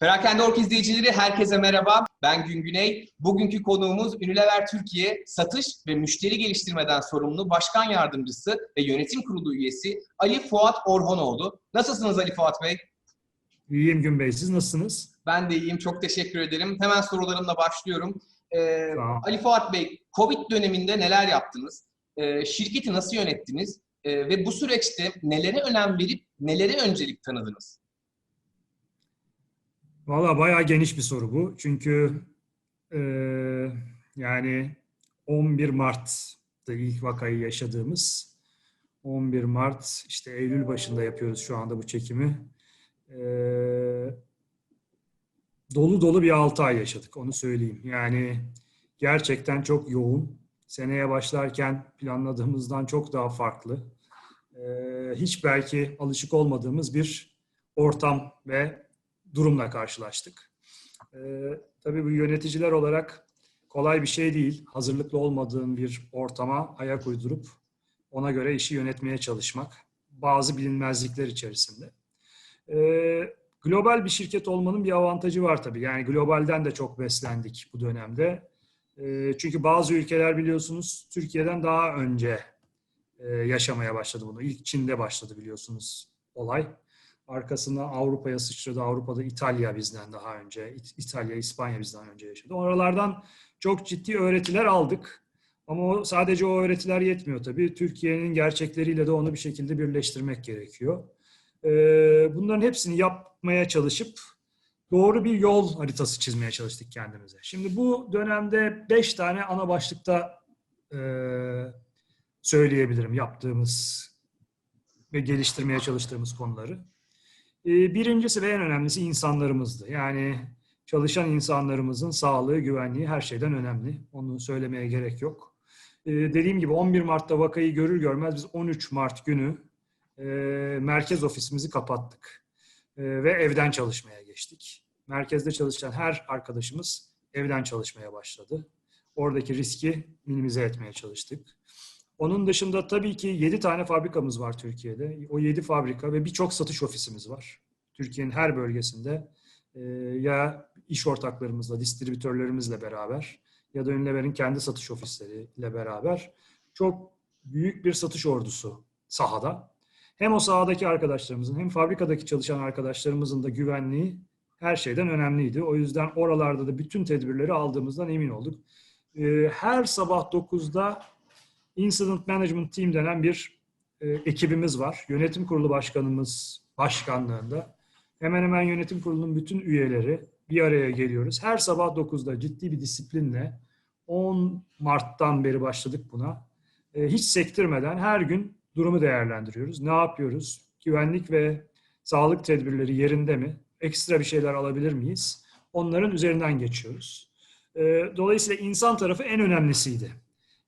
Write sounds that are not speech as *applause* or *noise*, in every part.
Perakende Ork izleyicileri herkese merhaba. Ben Gün Güney. Bugünkü konuğumuz Unilever Türkiye Satış ve Müşteri Geliştirmeden sorumlu Başkan Yardımcısı ve Yönetim Kurulu üyesi Ali Fuat Orhanoğlu. Nasılsınız Ali Fuat Bey? İyiyim Gün Bey, siz nasılsınız? Ben de iyiyim. Çok teşekkür ederim. Hemen sorularımla başlıyorum. Ee, Tamam. Ali Fuat Bey, Covid döneminde neler yaptınız? Ee, şirketi nasıl yönettiniz? Ee, ve bu süreçte nelere önem verip nelere öncelik tanıdınız? Valla bayağı geniş bir soru bu. Çünkü eee, yani 11 Mart'ta ilk vakayı yaşadığımız 11 Mart işte Eylül başında yapıyoruz şu anda bu çekimi. Eee, dolu dolu bir 6 ay yaşadık onu söyleyeyim. Yani gerçekten çok yoğun. Seneye başlarken planladığımızdan çok daha farklı. Eee, hiç belki alışık olmadığımız bir ortam ve durumla karşılaştık. Ee, tabii bu yöneticiler olarak kolay bir şey değil. Hazırlıklı olmadığın bir ortama ayak uydurup ona göre işi yönetmeye çalışmak. Bazı bilinmezlikler içerisinde. Ee, global bir şirket olmanın bir avantajı var tabii. Yani globalden de çok beslendik bu dönemde. Ee, çünkü bazı ülkeler biliyorsunuz Türkiye'den daha önce e, yaşamaya başladı bunu. İlk Çin'de başladı biliyorsunuz olay. Arkasından Avrupa'ya sıçradı. Avrupa'da İtalya bizden daha önce, İt- İtalya, İspanya bizden önce yaşadı. Oralardan çok ciddi öğretiler aldık. Ama o, sadece o öğretiler yetmiyor tabii. Türkiye'nin gerçekleriyle de onu bir şekilde birleştirmek gerekiyor. Ee, bunların hepsini yapmaya çalışıp doğru bir yol haritası çizmeye çalıştık kendimize. Şimdi bu dönemde beş tane ana başlıkta e, söyleyebilirim yaptığımız ve geliştirmeye çalıştığımız konuları. Ee, Birincisi ve en önemlisi insanlarımızdı. Yani çalışan insanlarımızın sağlığı, güvenliği her şeyden önemli. Onu söylemeye gerek yok. Ee, Dediğim gibi 11 Mart'ta vakayı görür görmez biz 13 Mart günü e, merkez ofisimizi kapattık. E, Ve evden çalışmaya geçtik. Merkezde çalışan her arkadaşımız evden çalışmaya başladı. Oradaki riski minimize etmeye çalıştık. Onun dışında tabii ki 7 tane fabrikamız var Türkiye'de. O 7 fabrika ve birçok satış ofisimiz var. Türkiye'nin her bölgesinde e, ya iş ortaklarımızla, distribütörlerimizle beraber ya da Unilever'in kendi satış ofisleriyle beraber çok büyük bir satış ordusu sahada. Hem o sahadaki arkadaşlarımızın hem fabrikadaki çalışan arkadaşlarımızın da güvenliği her şeyden önemliydi. O yüzden oralarda da bütün tedbirleri aldığımızdan emin olduk. E, Her sabah 9'da Incident Management Team denen bir e, ekibimiz var. Yönetim kurulu başkanımız başkanlığında. Hemen hemen yönetim kurulunun bütün üyeleri bir araya geliyoruz. Her sabah 9'da ciddi bir disiplinle 10 Mart'tan beri başladık buna. E, hiç sektirmeden her gün durumu değerlendiriyoruz. Ne yapıyoruz? Güvenlik ve sağlık tedbirleri yerinde mi? Ekstra bir şeyler alabilir miyiz? Onların üzerinden geçiyoruz. E, dolayısıyla insan tarafı en önemlisiydi.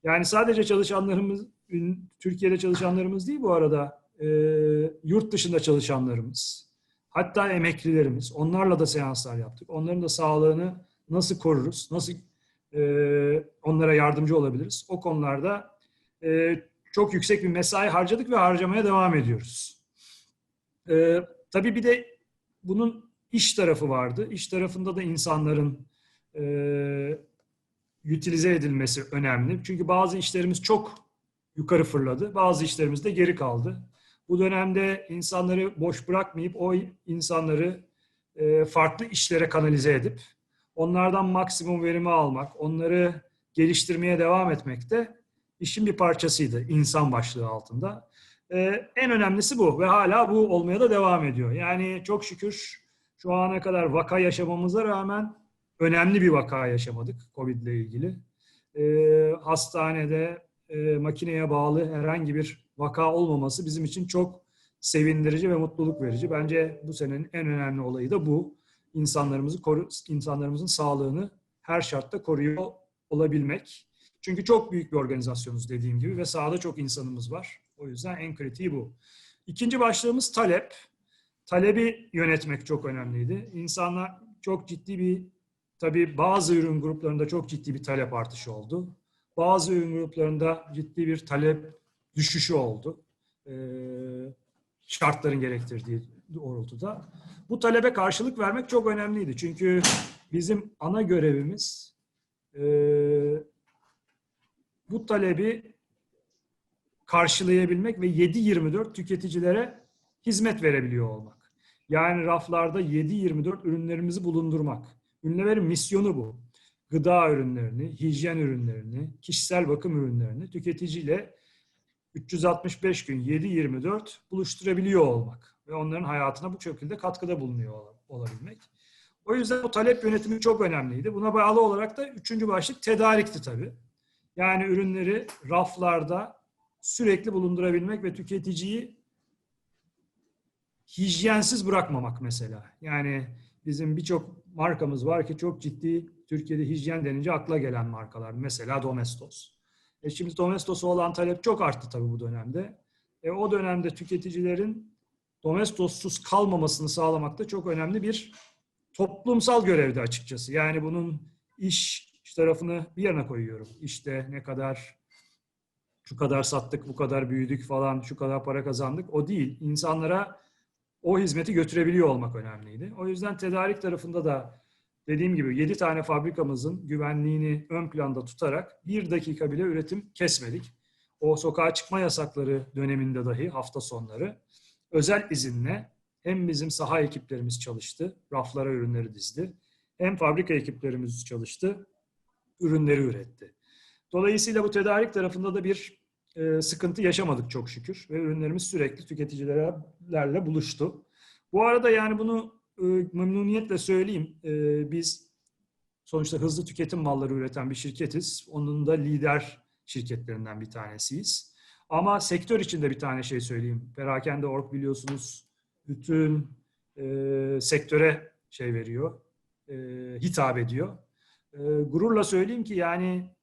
Yani sadece çalışanlarımız, Türkiye'de çalışanlarımız değil bu arada, e, yurt dışında çalışanlarımız, hatta emeklilerimiz, onlarla da seanslar yaptık. Onların da sağlığını nasıl koruruz, nasıl e, onlara yardımcı olabiliriz? O konularda e, çok yüksek bir mesai harcadık ve harcamaya devam ediyoruz. E, tabii bir de bunun iş tarafı vardı. İş tarafında da insanların e, utilize edilmesi önemli. Çünkü bazı işlerimiz çok yukarı fırladı, bazı işlerimiz de geri kaldı. Bu dönemde insanları boş bırakmayıp o insanları e, farklı işlere kanalize edip onlardan maksimum verimi almak, onları geliştirmeye devam etmek de işin bir parçasıydı insan başlığı altında. E, en önemlisi bu ve hala bu olmaya da devam ediyor. Yani çok şükür şu ana kadar vaka yaşamamıza rağmen önemli bir vaka yaşamadık COVID ile ilgili. Ee, hastanede e, makineye bağlı herhangi bir vaka olmaması bizim için çok sevindirici ve mutluluk verici. Bence bu senenin en önemli olayı da bu. İnsanlarımızı koru, insanlarımızın sağlığını her şartta koruyor olabilmek. Çünkü çok büyük bir organizasyonuz dediğim gibi ve sahada çok insanımız var. O yüzden en kritiği bu. İkinci başlığımız talep. Talebi yönetmek çok önemliydi. İnsanlar çok ciddi bir Tabii bazı ürün gruplarında çok ciddi bir talep artışı oldu. Bazı ürün gruplarında ciddi bir talep düşüşü oldu. Ee, şartların gerektirdiği doğrultuda. Bu talebe karşılık vermek çok önemliydi. Çünkü bizim ana görevimiz e, bu talebi karşılayabilmek ve 7-24 tüketicilere hizmet verebiliyor olmak. Yani raflarda 7-24 ürünlerimizi bulundurmak. Ünlülerin misyonu bu. Gıda ürünlerini, hijyen ürünlerini, kişisel bakım ürünlerini tüketiciyle 365 gün 7-24 buluşturabiliyor olmak ve onların hayatına bu şekilde katkıda bulunuyor ol- olabilmek. O yüzden o talep yönetimi çok önemliydi. Buna bağlı olarak da üçüncü başlık tedarikti tabii. Yani ürünleri raflarda sürekli bulundurabilmek ve tüketiciyi hijyensiz bırakmamak mesela. Yani bizim birçok markamız var ki çok ciddi Türkiye'de hijyen denince akla gelen markalar. Mesela Domestos. E şimdi Domestos'a olan talep çok arttı tabii bu dönemde. E o dönemde tüketicilerin Domestos'suz kalmamasını sağlamak da çok önemli bir toplumsal görevdi açıkçası. Yani bunun iş, iş tarafını bir yana koyuyorum. İşte ne kadar şu kadar sattık, bu kadar büyüdük falan, şu kadar para kazandık. O değil. İnsanlara o hizmeti götürebiliyor olmak önemliydi. O yüzden tedarik tarafında da dediğim gibi 7 tane fabrikamızın güvenliğini ön planda tutarak bir dakika bile üretim kesmedik. O sokağa çıkma yasakları döneminde dahi hafta sonları özel izinle hem bizim saha ekiplerimiz çalıştı, raflara ürünleri dizdi. Hem fabrika ekiplerimiz çalıştı, ürünleri üretti. Dolayısıyla bu tedarik tarafında da bir e, sıkıntı yaşamadık çok şükür ve ürünlerimiz sürekli tüketicilerle buluştu. Bu arada yani bunu e, memnuniyetle söyleyeyim. E, biz sonuçta hızlı tüketim malları üreten bir şirketiz. Onun da lider şirketlerinden bir tanesiyiz. Ama sektör içinde bir tane şey söyleyeyim. Perakende Org biliyorsunuz bütün e, sektöre şey veriyor, e, hitap ediyor. E, gururla söyleyeyim ki yani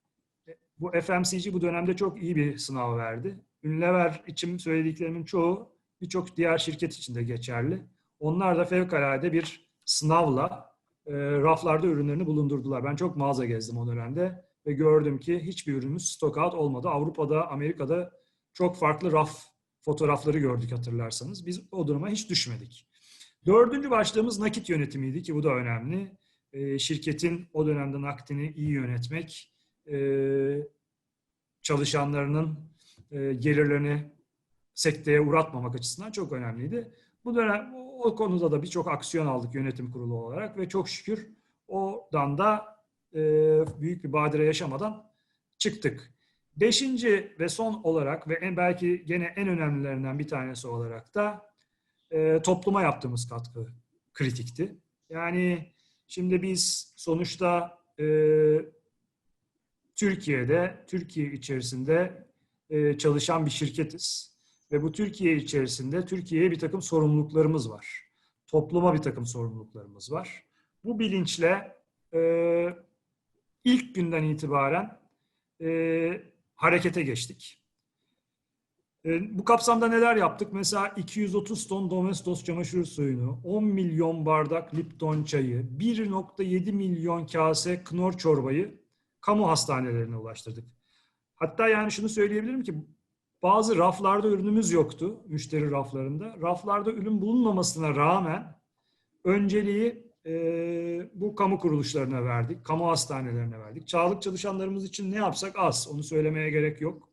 bu FMCG bu dönemde çok iyi bir sınav verdi. Unilever için söylediklerimin çoğu birçok diğer şirket için de geçerli. Onlar da fevkalade bir sınavla e, raflarda ürünlerini bulundurdular. Ben çok mağaza gezdim o dönemde ve gördüm ki hiçbir ürünümüz stock out olmadı. Avrupa'da, Amerika'da çok farklı raf fotoğrafları gördük hatırlarsanız. Biz o duruma hiç düşmedik. Dördüncü başlığımız nakit yönetimiydi ki bu da önemli. E, şirketin o dönemde nakdini iyi yönetmek, çalışanlarının e, gelirlerini sekteye uğratmamak açısından çok önemliydi. Bu dönem o konuda da birçok aksiyon aldık yönetim kurulu olarak ve çok şükür oradan da e, büyük bir badire yaşamadan çıktık. Beşinci ve son olarak ve en belki gene en önemlilerinden bir tanesi olarak da e, topluma yaptığımız katkı kritikti. Yani şimdi biz sonuçta e, Türkiye'de, Türkiye içerisinde e, çalışan bir şirketiz. Ve bu Türkiye içerisinde Türkiye'ye bir takım sorumluluklarımız var. Topluma bir takım sorumluluklarımız var. Bu bilinçle e, ilk günden itibaren e, harekete geçtik. Bu kapsamda neler yaptık? Mesela 230 ton Domestos çamaşır suyunu, 10 milyon bardak Lipton çayı, 1.7 milyon kase Knorr çorbayı kamu hastanelerine ulaştırdık. Hatta yani şunu söyleyebilirim ki bazı raflarda ürünümüz yoktu, müşteri raflarında. Raflarda ürün bulunmamasına rağmen önceliği e, bu kamu kuruluşlarına verdik, kamu hastanelerine verdik. Sağlık çalışanlarımız için ne yapsak az, onu söylemeye gerek yok.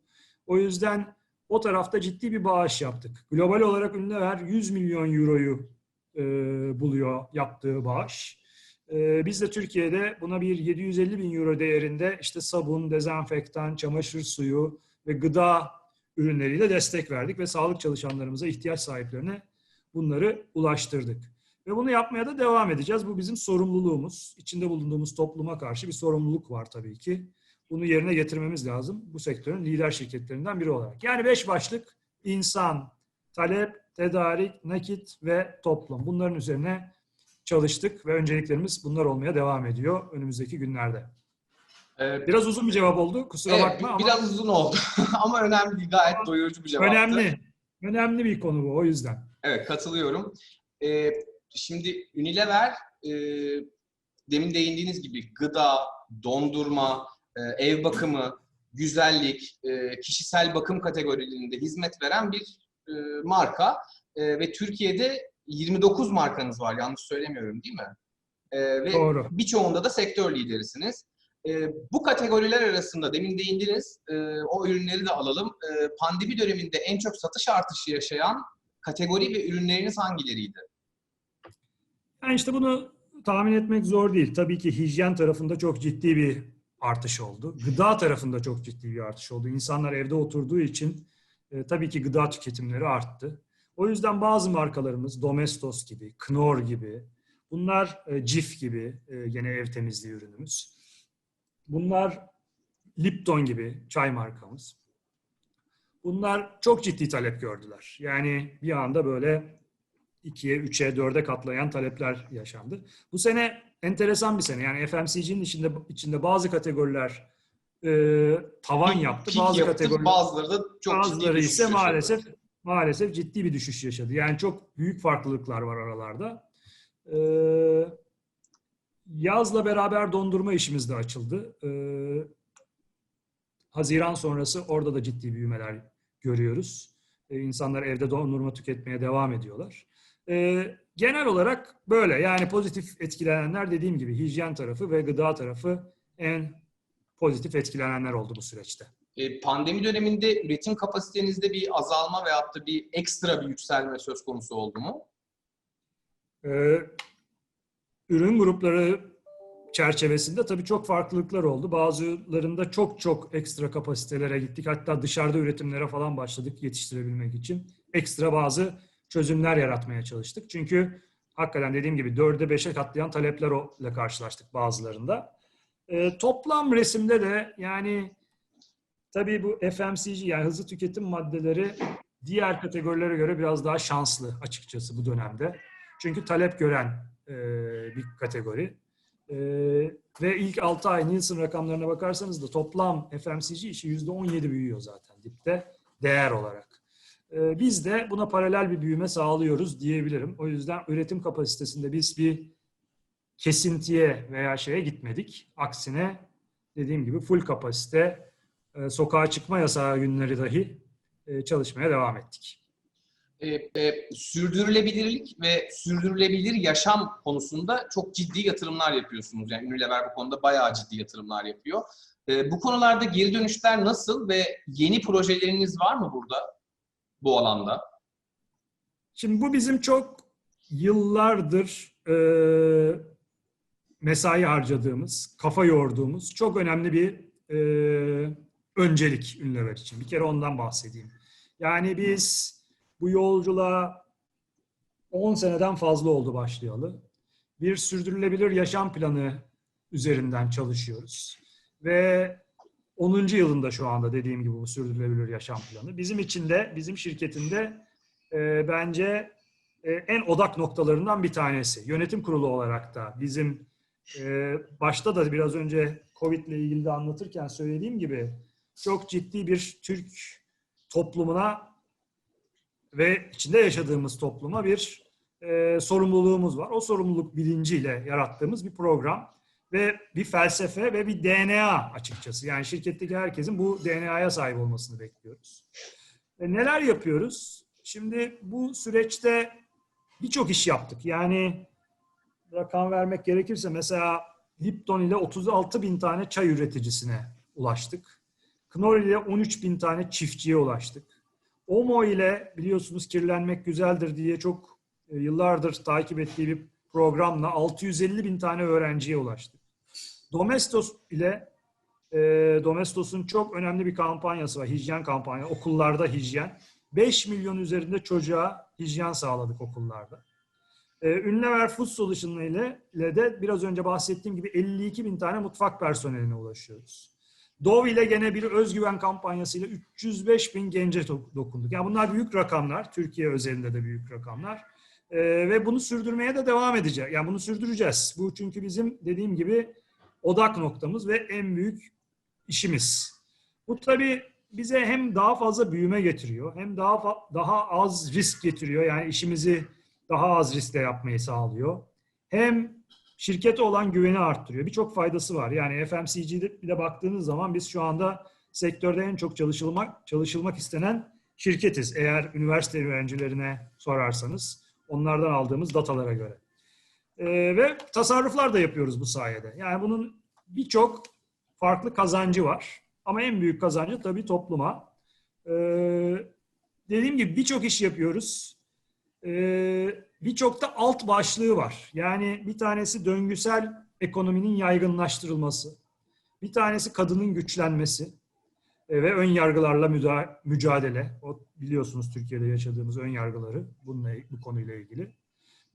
O yüzden o tarafta ciddi bir bağış yaptık. Global olarak Unilever 100 milyon euroyu e, buluyor yaptığı bağış. E, biz de Türkiye'de buna bir 750 bin euro değerinde işte sabun, dezenfektan, çamaşır suyu ve gıda ürünleriyle destek verdik ve sağlık çalışanlarımıza, ihtiyaç sahiplerine bunları ulaştırdık. Ve bunu yapmaya da devam edeceğiz. Bu bizim sorumluluğumuz. İçinde bulunduğumuz topluma karşı bir sorumluluk var tabii ki. Bunu yerine getirmemiz lazım bu sektörün lider şirketlerinden biri olarak. Yani beş başlık insan, talep, tedarik, nakit ve toplum. Bunların üzerine çalıştık ve önceliklerimiz bunlar olmaya devam ediyor önümüzdeki günlerde. Biraz uzun bir cevap oldu. Kusura evet, bakma ama biraz uzun oldu *laughs* ama önemli değil. Gayet doyurucu bir cevaptı. önemli. Önemli bir konu bu o yüzden. Evet katılıyorum. Ee, şimdi Unilever e, demin değindiğiniz gibi gıda, dondurma, e, ev bakımı, güzellik, e, kişisel bakım kategorilerinde hizmet veren bir e, marka. E, ve Türkiye'de 29 markanız var. Yanlış söylemiyorum değil mi? E, ve Doğru. birçoğunda da sektör liderisiniz. E, bu kategoriler arasında demin değindiniz, e, o ürünleri de alalım. E, pandemi döneminde en çok satış artışı yaşayan kategori ve ürünleriniz hangileriydi? Yani işte bunu tahmin etmek zor değil. Tabii ki hijyen tarafında çok ciddi bir artış oldu. Gıda tarafında çok ciddi bir artış oldu. İnsanlar evde oturduğu için e, tabii ki gıda tüketimleri arttı. O yüzden bazı markalarımız Domestos gibi, Knorr gibi, bunlar e, Cif gibi e, gene ev temizliği ürünümüz. Bunlar Lipton gibi çay markamız. Bunlar çok ciddi talep gördüler. Yani bir anda böyle 2'ye, 3'e, 4'e katlayan talepler yaşandı. Bu sene enteresan bir sene. Yani FMCG'nin içinde içinde bazı kategoriler e, tavan yaptı. Peak bazı yaptı, kategoriler bazıları da çok bazıları ise maalesef maalesef ciddi bir düşüş yaşadı. Yani çok büyük farklılıklar var aralarda. Ee, yazla beraber dondurma işimiz de açıldı. Ee, Haziran sonrası orada da ciddi büyümeler görüyoruz. Ee, insanlar evde dondurma tüketmeye devam ediyorlar. Ee, genel olarak böyle. Yani pozitif etkilenenler dediğim gibi hijyen tarafı ve gıda tarafı en pozitif etkilenenler oldu bu süreçte. E, Pandemi döneminde üretim kapasitenizde bir azalma veyahut da bir ekstra bir yükselme söz konusu oldu mu? Ee, ürün grupları çerçevesinde tabii çok farklılıklar oldu. Bazılarında çok çok ekstra kapasitelere gittik. Hatta dışarıda üretimlere falan başladık yetiştirebilmek için. Ekstra bazı çözümler yaratmaya çalıştık. Çünkü hakikaten dediğim gibi 4'e 5'e katlayan taleplerle karşılaştık bazılarında. Ee, toplam resimde de yani tabii bu FMCG yani hızlı tüketim maddeleri diğer kategorilere göre biraz daha şanslı açıkçası bu dönemde. Çünkü talep gören e, bir kategori. E, ve ilk 6 ay Nielsen rakamlarına bakarsanız da toplam FMCG işi %17 büyüyor zaten dipte değer olarak. E, biz de buna paralel bir büyüme sağlıyoruz diyebilirim. O yüzden üretim kapasitesinde biz bir kesintiye veya şeye gitmedik. Aksine dediğim gibi full kapasite, sokağa çıkma yasağı günleri dahi e, çalışmaya devam ettik. E, e, sürdürülebilirlik ve sürdürülebilir yaşam konusunda çok ciddi yatırımlar yapıyorsunuz. Yani Unilever bu konuda bayağı ciddi yatırımlar yapıyor. E, bu konularda geri dönüşler nasıl ve yeni projeleriniz var mı burada bu alanda? Şimdi bu bizim çok yıllardır e, mesai harcadığımız, kafa yorduğumuz çok önemli bir e, öncelik Unilever için. Bir kere ondan bahsedeyim. Yani biz bu yolculuğa 10 seneden fazla oldu başlayalı. Bir sürdürülebilir yaşam planı üzerinden çalışıyoruz. Ve 10. yılında şu anda dediğim gibi bu sürdürülebilir yaşam planı. Bizim için de, bizim şirketinde e, bence e, en odak noktalarından bir tanesi. Yönetim kurulu olarak da bizim e, başta da biraz önce Covid ile ilgili de anlatırken söylediğim gibi çok ciddi bir Türk toplumuna ve içinde yaşadığımız topluma bir e, sorumluluğumuz var. O sorumluluk bilinciyle yarattığımız bir program ve bir felsefe ve bir DNA açıkçası. Yani şirketteki herkesin bu DNA'ya sahip olmasını bekliyoruz. E, neler yapıyoruz? Şimdi bu süreçte birçok iş yaptık. Yani rakam vermek gerekirse mesela Lipton ile 36 bin tane çay üreticisine ulaştık. Knorr ile 13 bin tane çiftçiye ulaştık. Omo ile biliyorsunuz kirlenmek güzeldir diye çok e, yıllardır takip ettiği bir programla 650 bin tane öğrenciye ulaştık. Domestos ile e, Domestos'un çok önemli bir kampanyası var. Hijyen kampanya. Okullarda hijyen. 5 milyon üzerinde çocuğa hijyen sağladık okullarda. E, Unilever Food Solution ile, ile de biraz önce bahsettiğim gibi 52 bin tane mutfak personeline ulaşıyoruz. Dove ile gene bir özgüven kampanyasıyla 305 bin gence do- dokunduk. Yani bunlar büyük rakamlar. Türkiye özelinde de büyük rakamlar. Ee, ve bunu sürdürmeye de devam edeceğiz. Yani bunu sürdüreceğiz. Bu çünkü bizim dediğim gibi odak noktamız ve en büyük işimiz. Bu tabii bize hem daha fazla büyüme getiriyor, hem daha daha az risk getiriyor. Yani işimizi daha az riskle yapmayı sağlıyor. Hem şirkete olan güveni arttırıyor. Birçok faydası var. Yani FMCG'de baktığınız zaman biz şu anda sektörde en çok çalışılmak çalışılmak istenen şirketiz. Eğer üniversite öğrencilerine sorarsanız onlardan aldığımız datalara göre. Ee, ve tasarruflar da yapıyoruz bu sayede. Yani bunun birçok farklı kazancı var. Ama en büyük kazancı tabii topluma. Ee, dediğim gibi birçok iş yapıyoruz. Ee, birçok da alt başlığı var. Yani bir tanesi döngüsel ekonominin yaygınlaştırılması. Bir tanesi kadının güçlenmesi e, ve ön yargılarla mücadele. O biliyorsunuz Türkiye'de yaşadığımız ön yargıları bununla bu konuyla ilgili.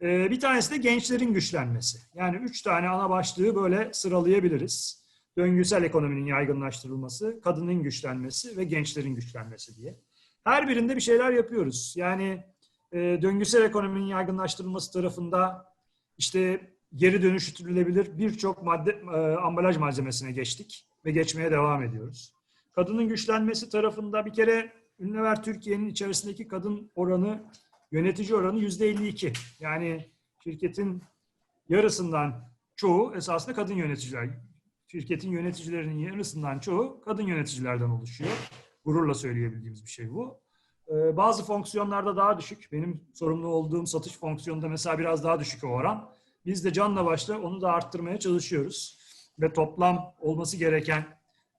E, bir tanesi de gençlerin güçlenmesi. Yani üç tane ana başlığı böyle sıralayabiliriz. Döngüsel ekonominin yaygınlaştırılması, kadının güçlenmesi ve gençlerin güçlenmesi diye. Her birinde bir şeyler yapıyoruz. Yani e, döngüsel ekonominin yaygınlaştırılması tarafında işte geri dönüştürülebilir birçok madde e, ambalaj malzemesine geçtik ve geçmeye devam ediyoruz. Kadının güçlenmesi tarafında bir kere Ünlüver Türkiye'nin içerisindeki kadın oranı yönetici oranı yüzde 52. Yani şirketin yarısından çoğu esasında kadın yöneticiler. Şirketin yöneticilerinin yarısından çoğu kadın yöneticilerden oluşuyor. Gururla söyleyebildiğimiz bir şey bu. Ee, bazı fonksiyonlarda daha düşük. Benim sorumlu olduğum satış fonksiyonunda mesela biraz daha düşük o oran. Biz de canla başla onu da arttırmaya çalışıyoruz. Ve toplam olması gereken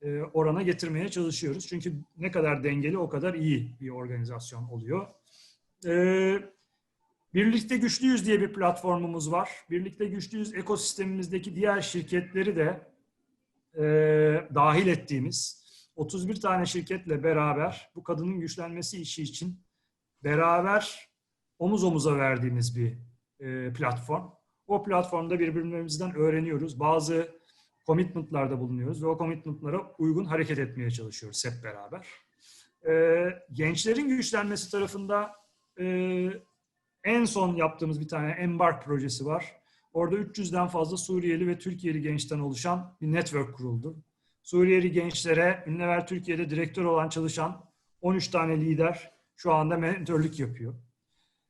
e, orana getirmeye çalışıyoruz. Çünkü ne kadar dengeli o kadar iyi bir organizasyon oluyor. Ee, Birlikte Güçlüyüz diye bir platformumuz var. Birlikte Güçlüyüz ekosistemimizdeki diğer şirketleri de e, dahil ettiğimiz 31 tane şirketle beraber bu kadının güçlenmesi işi için beraber omuz omuza verdiğimiz bir e, platform. O platformda birbirimizden öğreniyoruz. Bazı commitment'larda bulunuyoruz ve o commitment'lara uygun hareket etmeye çalışıyoruz hep beraber. E, gençlerin güçlenmesi tarafında e, en son yaptığımız bir tane Embark projesi var. Orada 300'den fazla Suriyeli ve Türkiye'li gençten oluşan bir network kuruldu. Suriyeli gençlere Ünlever Türkiye'de direktör olan çalışan 13 tane lider şu anda mentörlük yapıyor.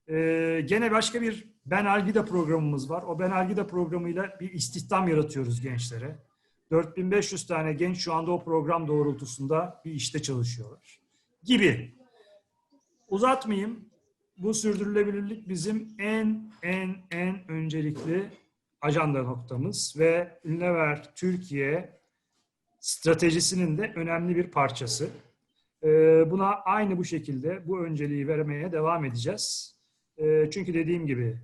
Ee, gene başka bir Ben Algida programımız var. O Ben Algida programıyla bir istihdam yaratıyoruz gençlere. 4500 tane genç şu anda o program doğrultusunda bir işte çalışıyorlar. Gibi. Uzatmayayım. Bu sürdürülebilirlik bizim en en en öncelikli ajanda noktamız ve Ünlever Türkiye stratejisinin de önemli bir parçası. Ee, Buna aynı bu şekilde bu önceliği vermeye devam edeceğiz. Ee, Çünkü dediğim gibi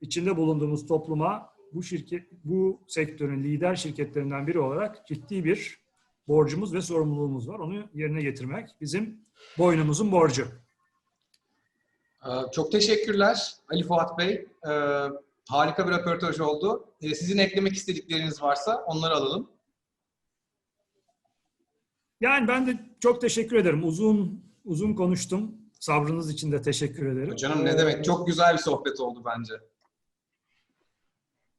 içinde bulunduğumuz topluma bu şirket, bu sektörün lider şirketlerinden biri olarak ciddi bir borcumuz ve sorumluluğumuz var. Onu yerine getirmek bizim boynumuzun borcu. Ee, Çok teşekkürler Ali Fuat Bey. Harika bir röportaj oldu. Sizin eklemek istedikleriniz varsa onları alalım. Yani ben de çok teşekkür ederim. Uzun uzun konuştum. Sabrınız için de teşekkür ederim. Canım ne demek? Çok güzel bir sohbet oldu bence.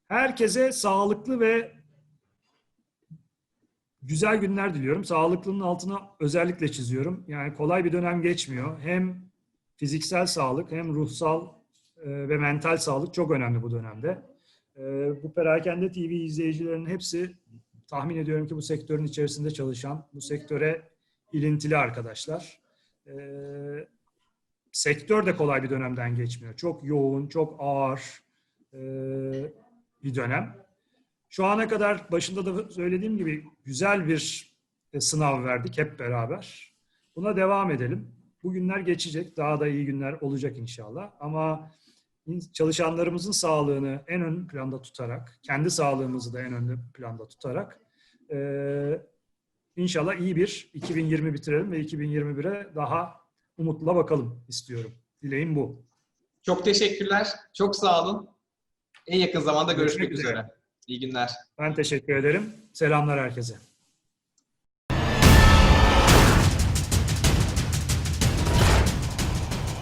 Herkese sağlıklı ve güzel günler diliyorum. Sağlıklının altına özellikle çiziyorum. Yani kolay bir dönem geçmiyor. Hem fiziksel sağlık hem ruhsal e, ve mental sağlık çok önemli bu dönemde. E, Bu Perakende TV izleyicilerinin hepsi tahmin ediyorum ki bu sektörün içerisinde çalışan, bu sektöre ilintili arkadaşlar. E, Sektör de kolay bir dönemden geçmiyor. Çok yoğun, çok ağır e, bir dönem. Şu ana kadar başında da söylediğim gibi güzel bir e, sınav verdik hep beraber. Buna devam edelim. Bu günler geçecek. Daha da iyi günler olacak inşallah. Ama çalışanlarımızın sağlığını en ön planda tutarak, kendi sağlığımızı da en ön planda tutarak e, inşallah iyi bir 2020 bitirelim ve 2021'e daha umutla bakalım istiyorum. Dileğim bu. Çok teşekkürler. Çok sağ olun. En yakın zamanda görüşmek Görüşmek üzere. üzere. İyi günler. Ben teşekkür ederim. Selamlar herkese.